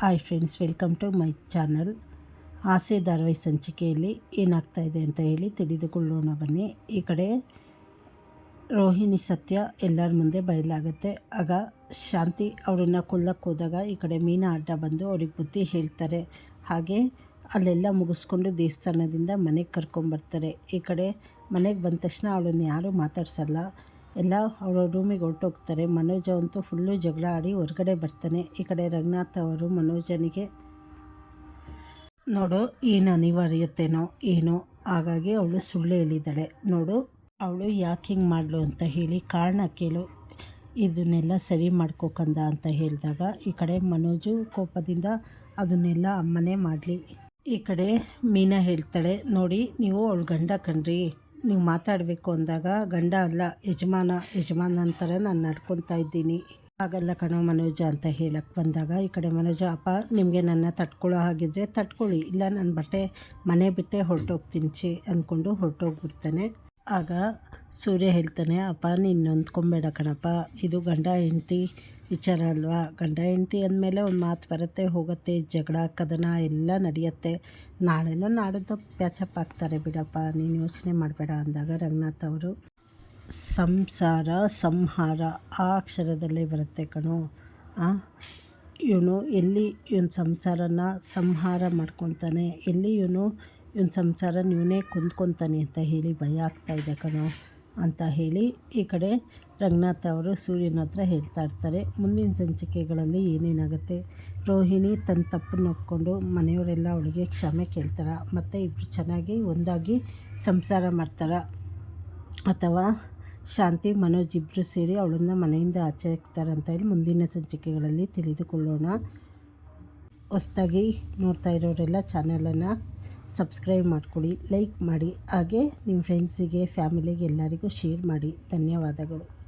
Hi friends welcome to my channel Aase ಧಾರಾವಾಹಿ ಸಂಚಿಕೆಯಲ್ಲಿ ಏನಾಗ್ತಾ ಇದೆ ಅಂತ ಹೇಳಿ ತಿಳಿದುಕೊಳ್ಳೋಣ ಬನ್ನಿ. ಈ ಕಡೆ ರೋಹಿಣಿ ಸತ್ಯ ಎಲ್ಲರ ಮುಂದೆ ಬಯಲಾಗುತ್ತೆ. ಆಗ ಶಾಂತಿ ಅವರನ್ನು ಕೊಲ್ಲಕ್ಕೆ ಹೋದಾಗ ಈ ಕಡೆ ಮೀನ ಅಡ್ಡ ಬಂದು ಅವ್ರಿಗೆ ಬುದ್ಧಿ ಹೇಳ್ತಾರೆ. ಹಾಗೆ ಅಲ್ಲೆಲ್ಲ ಮುಗಿಸ್ಕೊಂಡು ದೇವಸ್ಥಾನದಿಂದ ಮನೆಗೆ ಕರ್ಕೊಂಬರ್ತಾರೆ. ಈ ಕಡೆ ಮನೆಗೆ ಬಂದ ತಕ್ಷಣ ಅವಳನ್ನು ಯಾರೂ ಮಾತಾಡ್ಸಲ್ಲ. ಎಲ್ಲ ಅವರ ರೂಮಿಗೆ ಹೊರಟೋಗ್ತಾರೆ. ಮನೋಜ ಅಂತೂ ಫುಲ್ಲು ಜಗಳ ಆಡಿ ಹೊರಗಡೆ ಬರ್ತಾನೆ. ಈ ಕಡೆ ರಂಗನಾಥ್ ಅವರು ಮನೋಜನಿಗೆ, ನೋಡು, ಏನು ಅನಿವಾರ್ಯತೆನೋ ಏನೋ? ಹಾಗಾಗಿ ಅವಳು ಸುಳ್ಳು ಹೇಳಿದ್ದಾಳೆ. ನೋಡು, ಅವಳು ಯಾಕೆ ಹಿಂಗೆ ಮಾಡಲು ಅಂತ ಹೇಳಿ ಕಾರಣ ಕೇಳು. ಇದನ್ನೆಲ್ಲ ಸರಿ ಮಾಡ್ಕೋಕಂದ ಅಂತ ಹೇಳಿದಾಗ ಈ ಕಡೆ ಮನೋಜು ಕೋಪದಿಂದ, ಅದನ್ನೆಲ್ಲ ಅಮ್ಮನೇ ಮಾಡಲಿ. ಈ ಕಡೆ ಮೀನಾ ಹೇಳ್ತಾಳೆ, ನೋಡಿ, ನೀವು ಅವಳು ಗಂಡ ಕಣ್ರಿ. ನೀವು ಮಾತಾಡಬೇಕು ಅಂದಾಗ ಗಂಡ ಅಲ್ಲ, ಯಜಮಾನ ಯಜಮಾನ ಅಂತಾರೆ ನಾನು ನಡ್ಕೊತಾ ಇದ್ದೀನಿ. ಆಗಲ್ಲ ಕಣೋ ಮನೋಜ ಅಂತ ಹೇಳಕ್ಕೆ ಬಂದಾಗ, ಈ ಕಡೆ ಮನೋಜ, ಅಪ್ಪ, ನಿಮಗೆ ನನ್ನ ತಟ್ಕೊಳ್ಳೋ ಹಾಗಿದ್ರೆ ತಟ್ಕೊಳ್ಳಿ. ಇಲ್ಲ ನನ್ನ ಬಟ್ಟೆ ಮನೆ ಬಿಟ್ಟೆ ಹೊರಟೋಗ್ತೀನಿ ಚಿ ಅಂದ್ಕೊಂಡು ಹೊರಟೋಗ್ಬಿಡ್ತಾನೆ. ಆಗ ಸೂರ್ಯ ಹೇಳ್ತಾನೆ, ಅಪ್ಪ, ನೀನು ನೊಂದ್ಕೊಂಬೇಡ ಕಣಪ್ಪ. ಇದು ಗಂಡ, ಹೆಂಡ್ತಿ ವಿಚಾರ ಅಲ್ವಾ? ಗಂಡ ಹೆಂಡತಿ ಅಂದಮೇಲೆ ಒಂದು ಮಾತು ಬರುತ್ತೆ, ಹೋಗುತ್ತೆ, ಜಗಳ, ಕದನ ಎಲ್ಲ ನಡೆಯುತ್ತೆ. ನಾಳೆನೋ ನಾಡಿದ್ದು ಪ್ಯಾಚಪ್ ಆಗ್ತಾರೆ ಬಿಡಪ್ಪ, ನೀನು ಯೋಚನೆ ಮಾಡಬೇಡ ಅಂದಾಗ ರಂಗನಾಥ್ ಅವರು. ಸಂಸಾರ, ಸಂಹಾರ ಆ ಅಕ್ಷರದಲ್ಲೇ ಬರುತ್ತೆ ಕಣೋ. ಇವನು ಎಲ್ಲಿ ಇವನ ಸಂಸಾರನ ಸಂಹಾರ ಮಾಡ್ಕೊತಾನೆ, ಎಲ್ಲಿ ಇವನು ಇವನ ಸಂಸಾರ ಇವನೇ ಕುಂದ್ಕೊತಾನೆ ಅಂತ ಹೇಳಿ ಭಯ ಆಗ್ತಾಯಿದೆ ಕಣೋ. ಅಂತ ಹೇಳಿ ಈ ಕಡೆ ರಂಗನಾಥ್ ಅವರು ಸೂರ್ಯನ ಹತ್ರ ಹೇಳ್ತಾ ಇರ್ತಾರೆ. ಮುಂದಿನ ಸಂಚಿಕೆಗಳಲ್ಲಿ ಏನೇನಾಗುತ್ತೆ? ರೋಹಿಣಿ ತನ್ನ ತಪ್ಪನ್ನು ಒಪ್ಕೊಂಡು ಮನೆಯವರೆಲ್ಲ ಅವಳಿಗೆ ಕ್ಷಮೆ ಕೇಳ್ತಾರೆ? ಮತ್ತು ಇಬ್ಬರು ಚೆನ್ನಾಗಿ ಒಂದಾಗಿ ಸಂಸಾರ ಮಾಡ್ತಾರೆ? ಅಥವಾ ಶಾಂತಿ, ಮನೋಜ್ ಇಬ್ಬರು ಸೇರಿ ಅವಳನ್ನು ಮನೆಯಿಂದ ಆಚೆ ಹಾಕ್ತಾರೆ ಅಂತ ಹೇಳಿ ಮುಂದಿನ ಸಂಚಿಕೆಗಳಲ್ಲಿ ತಿಳಿದುಕೊಳ್ಳೋಣ. ಹೊಸ್ದಾಗಿ ನೋಡ್ತಾ ಇರೋರೆಲ್ಲ ಚಾನಲನ್ನು ಸಬ್ಸ್ಕ್ರೈಬ್ ಮಾಡ್ಕೊಳ್ಳಿ ಲೈಕ್ ಮಾಡಿ ಹಾಗೆ ನಿಮ್ಮ ಫ್ರೆಂಡ್ಸಿಗೆ ಫ್ಯಾಮಿಲಿಗೆ ಎಲ್ಲರಿಗೂ ಶೇರ್ ಮಾಡಿ. ಧನ್ಯವಾದಗಳು.